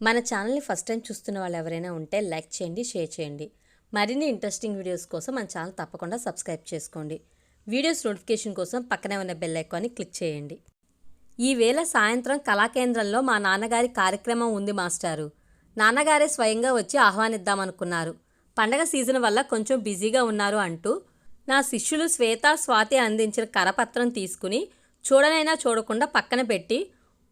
మన ఛానల్ని first time చూస్తున్న వాళ్ళు ఎవరైనా ఉంటే లైక్ చేయండి షేర్ చేయండి. మరిన్ని ఇంట్రెస్టింగ్ వీడియోస్ కోసం మన ఛానల్ తప్పకుండా సబ్స్క్రైబ్ చేసుకోండి. వీడియోస్ నోటిఫికేషన్ కోసం పక్కనే ఉన్న బెల్ ఐకాన్ని క్లిక్ చేయండి. ఈవేళ సాయంత్రం కళాకేంద్రంలో మా నాన్నగారి కార్యక్రమం ఉంది మాస్టారు. నాన్నగారే స్వయంగా వచ్చి ఆహ్వానిద్దామనుకున్నారు. పండగ సీజన్ వల్ల కొంచెం బిజీగా ఉన్నారు అంటూ నా శిష్యులు శ్వేత స్వాతి అందించిన కరపత్రం తీసుకుని చూడనైనా చూడకుండా పక్కన పెట్టి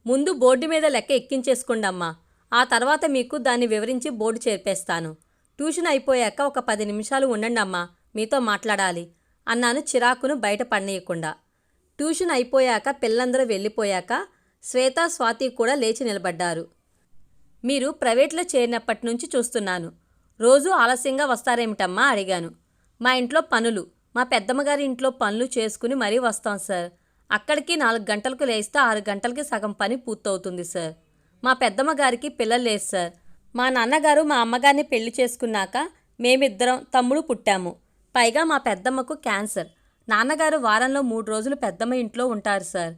ముందు బోర్డు మీద లెక్క ఎక్కించేసుకోండమ్మా. ఆ తర్వాత మీకు దాన్ని వివరించి బోర్డు చేర్పేస్తాను. ట్యూషన్ అయిపోయాక ఒక పది నిమిషాలు ఉండండి అమ్మా మీతో మాట్లాడాలి అన్నాను చిరాకును బయట పడనీయకుండా. ట్యూషన్ అయిపోయాక పిల్లందరూ వెళ్ళిపోయాక శ్వేత స్వాతి కూడా లేచి నిలబడ్డారు. మీరు ప్రైవేట్లో చేరినప్పటి నుంచి చూస్తున్నాను. రోజూ ఆలస్యంగా వస్తారేమిటమ్మా అడిగాను. మా ఇంట్లో పనులు మా పెద్దమ్మగారి ఇంట్లో పనులు చేసుకుని మరీ వస్తాం సార్. అక్కడికి నాలుగు గంటలకు లేస్తే ఆరు గంటలకి సగం పని పూర్తవుతుంది సార్. మా పెద్దమ్మ గారికి పిల్లలు లేదు సార్. మా నాన్నగారు మా అమ్మగారిని పెళ్ళి చేసుకున్నాక మేమిద్దరం తమ్ముడు పుట్టాము. పైగా మా పెద్దమ్మకు క్యాన్సర్. నాన్నగారు వారంలో మూడు రోజులు పెద్దమ్మ ఇంట్లో ఉంటారు సార్.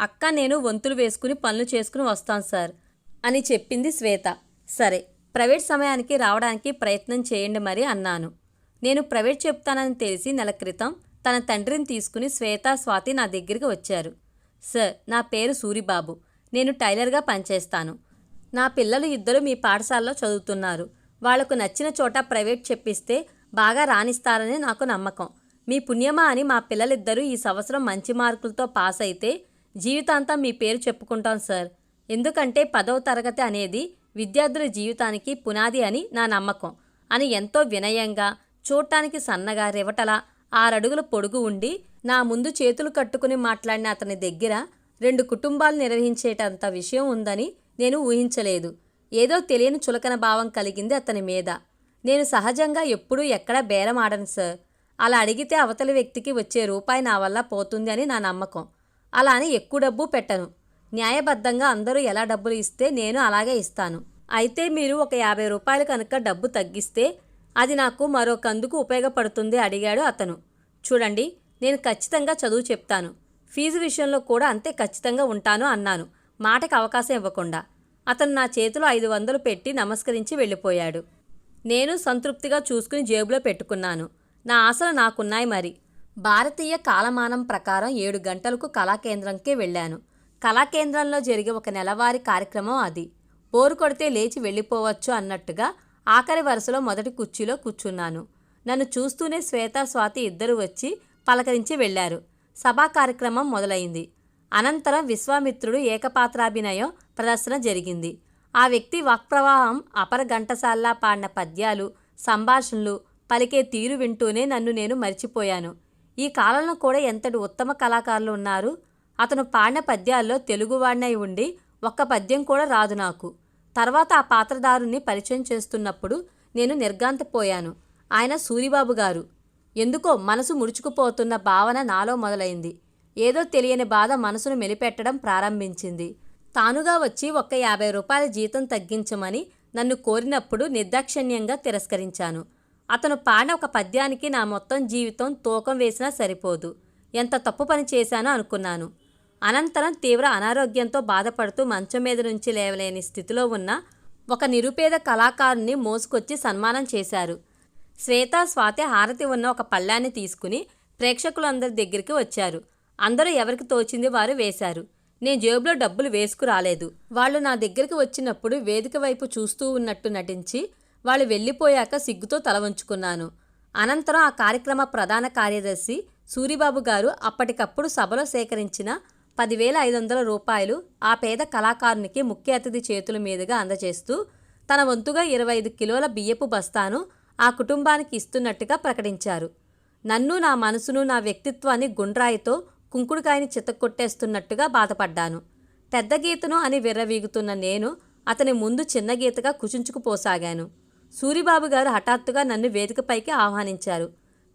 అక్క నేను వంతులు వేసుకుని పనులు చేసుకుని వస్తాం సార్ అని చెప్పింది శ్వేత. సరే ప్రైవేట్ సమయానికి రావడానికి ప్రయత్నం చేయండి మరి అన్నాను. నేను ప్రైవేట్ చెప్తానని తెలిసి నెల క్రితం తన తండ్రిని తీసుకుని శ్వేత స్వాతి నా దగ్గరికి వచ్చారు. సార్ నా పేరు సూరిబాబు. నేను టైలర్గా పనిచేస్తాను. నా పిల్లలు ఇద్దరు మీ పాఠశాలలో చదువుతున్నారు. వాళ్ళకు నచ్చిన చోట ప్రైవేట్ చెప్పిస్తే బాగా రాణిస్తారని నాకు నమ్మకం. మీ పుణ్యమా అని మా పిల్లలిద్దరూ ఈ సంవత్సరం మంచి మార్కులతో పాస్ అయితే జీవితాంతం మీ పేరు చెప్పుకుంటాం సార్. ఎందుకంటే పదవ తరగతి అనేది విద్యార్థుల జీవితానికి పునాది అని నా నమ్మకం. అని ఎంతో వినయంగా చూడటానికి సన్నగా రివటల ఆరడుగుల పొడుగు ఉండి నా ముందు చేతులు కట్టుకుని మాట్లాడిన అతని దగ్గర రెండు కుటుంబాలు నిర్వహించేటంత విషయం ఉందని నేను ఊహించలేదు. ఏదో తెలియని చులకన భావం కలిగింది అతని మీద. నేను సహజంగా ఎప్పుడూ ఎక్కడా బేరం ఆడను సార్. అలా అడిగితే అవతలి వ్యక్తికి వచ్చే రూపాయి నా వల్ల పోతుంది అని నా నమ్మకం. అలా అని ఎక్కువ డబ్బు పెట్టను. న్యాయబద్ధంగా అందరూ ఎలా డబ్బులు ఇస్తే నేను అలాగే ఇస్తాను. అయితే మీరు ఒక యాభై రూపాయలు కనుక డబ్బు తగ్గిస్తే అది నాకు మరో కందుకు ఉపయోగపడుతుంది అడిగాడు అతను. చూడండి నేను ఖచ్చితంగా చదువు చెప్తాను. ఫీజు విషయంలో కూడా అంతే ఖచ్చితంగా ఉంటాను అన్నాను. మాటకు అవకాశం ఇవ్వకుండా. అతను నా చేతిలో ఐదు వందలు పెట్టి నమస్కరించి వెళ్ళిపోయాడు. నేను సంతృప్తిగా చూసుకుని జేబులో పెట్టుకున్నాను. నా ఆశలు నాకున్నాయి మరి. భారతీయ కాలమానం ప్రకారం ఏడు గంటలకు కళాకేంద్రంకే వెళ్ళాను. కళాకేంద్రంలో జరిగే ఒక నెలవారీ కార్యక్రమం అది. బోరు కొడితే లేచి వెళ్ళిపోవచ్చు అన్నట్టుగా ఆఖరి వరుసలో మొదటి కుర్చీలో కూర్చున్నాను. నన్ను చూస్తూనే శ్వేత స్వాతి ఇద్దరు వచ్చి పలకరించి వెళ్ళారు సభా కార్యక్రమం మొదలైంది. అనంతరం విశ్వామిత్రుడు ఏకపాత్రాభినయం ప్రదర్శన జరిగింది. ఆ వ్యక్తి వాక్ప్రవాహం అపర ఘంటసాల్లా పాడిన పద్యాలు సంభాషణలు పలికే తీరు వింటూనే నన్ను నేను మర్చిపోయాను. ఈ కాలంలో కూడా ఎంతటి ఉత్తమ కళాకారులు ఉన్నారు? అతను పాడిన పద్యాల్లో తెలుగువాడినై ఉండి ఒక్క పద్యం కూడా రాదు నాకు. తర్వాత ఆ పాత్రదారుని పరిచయం చేస్తున్నప్పుడు నేను నిర్గాంతపోయాను ఆయన సూరిబాబు గారు. ఎందుకో మనసు ముడుచుకుపోతున్న భావన నాలో మొదలైంది. ఏదో తెలియని బాధ మనసును మెలిపెట్టడం ప్రారంభించింది. తానుగా వచ్చి ఒక్క యాభై రూపాయల జీతం తగ్గించమని నన్ను కోరినప్పుడు నిర్దాక్షిణ్యంగా తిరస్కరించాను. అతను పాడిన ఒక పద్యానికి నా మొత్తం జీవితం తూకం వేసినా సరిపోదు. ఎంత తప్పు పని చేశానో అనుకున్నాను. అనంతరం తీవ్ర అనారోగ్యంతో బాధపడుతూ మంచం మీద నుంచి లేవలేని స్థితిలో ఉన్న ఒక నిరుపేద కళాకారుని మోసుకొచ్చి సన్మానం చేశారు. శ్వేత స్వాతి హారతి ఉన్న ఒక పళ్ళాన్ని తీసుకుని ప్రేక్షకులందరి దగ్గరికి వచ్చారు. అందరూ ఎవరికి తోచింది వారు వేశారు. నేను జేబులో డబ్బులు వేసుకురాలేదు వాళ్ళు నా దగ్గరికి వచ్చినప్పుడు వేదిక వైపు చూస్తూ ఉన్నట్టు నటించి వాళ్ళు వెళ్ళిపోయాక సిగ్గుతో తల వంచుకున్నాను. అనంతరం ఆ కార్యక్రమ ప్రధాన కార్యదర్శి సూరిబాబు గారు అప్పటికప్పుడు సభలో సేకరించిన పదివేల ఐదు వందల రూపాయలు ఆ పేద కళాకారునికి ముఖ్య అతిథి చేతుల మీదుగా అందజేస్తూ తన వంతుగా ఇరవై ఐదు కిలోల బియ్యపు బస్తాను ఆ కుటుంబానికి ఇస్తున్నట్టుగా ప్రకటించారు. నన్ను నా మనసును నా వ్యక్తిత్వాన్ని గుండ్రాయితో కుంకుడుకాయని చితక్కొట్టేస్తున్నట్టుగా బాధపడ్డాను. పెద్ద గీతను అని విర్రవీగుతున్న నేను అతని ముందు చిన్న గీతగా కుచించుకుపోసాగాను. సూరిబాబు గారు హఠాత్తుగా నన్ను వేదికపైకి ఆహ్వానించారు.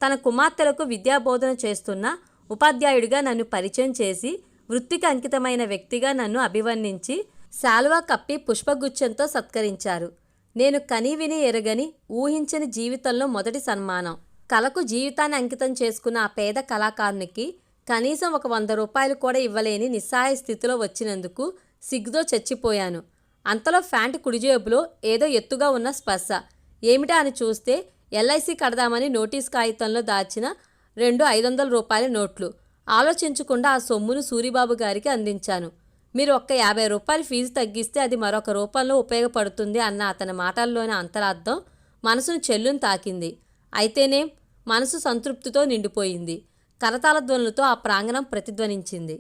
తన కుమార్తెలకు విద్యాబోధన చేస్తున్న ఉపాధ్యాయుడిగా నన్ను పరిచయం చేసి వృత్తికి అంకితమైన వ్యక్తిగా నన్ను అభివర్ణించి శాల్వా కప్పి పుష్పగుచ్చంతో సత్కరించారు. నేను కనీవిని ఎరగని ఊహించని జీవితంలో మొదటి సన్మానం. కళకు జీవితాన్ని అంకితం చేసుకున్న ఆ పేద కళాకారునికి కనీసం ఒక వంద రూపాయలు కూడా ఇవ్వలేని నిస్సహాయ స్థితిలో వచ్చినందుకు సిగ్గుతో చచ్చిపోయాను. అంతలో ఫ్యాంట్ కుడిజేబులో ఏదో ఎత్తుగా ఉన్న స్పర్శ. ఏమిటా అని చూస్తే ఎల్ఐసి కడదామని నోటీస్ కాగితంలో దాచిన రెండు ఐదు వందల రూపాయల నోట్లు. ఆలోచించకుండా ఆ సొమ్మును సూరిబాబు గారికి అందించాను. మీరు ఒక్క యాభై రూపాయలు ఫీజు తగ్గిస్తే అది మరొక రూపంలో ఉపయోగపడుతుంది అన్న అతని మాటల్లోని అంతరార్థం మనసును చెల్లును తాకింది. అయితేనే మనసు సంతృప్తితో నిండిపోయింది. కరతాల ధ్వనులతో ఆ ప్రాంగణం ప్రతిధ్వనించింది.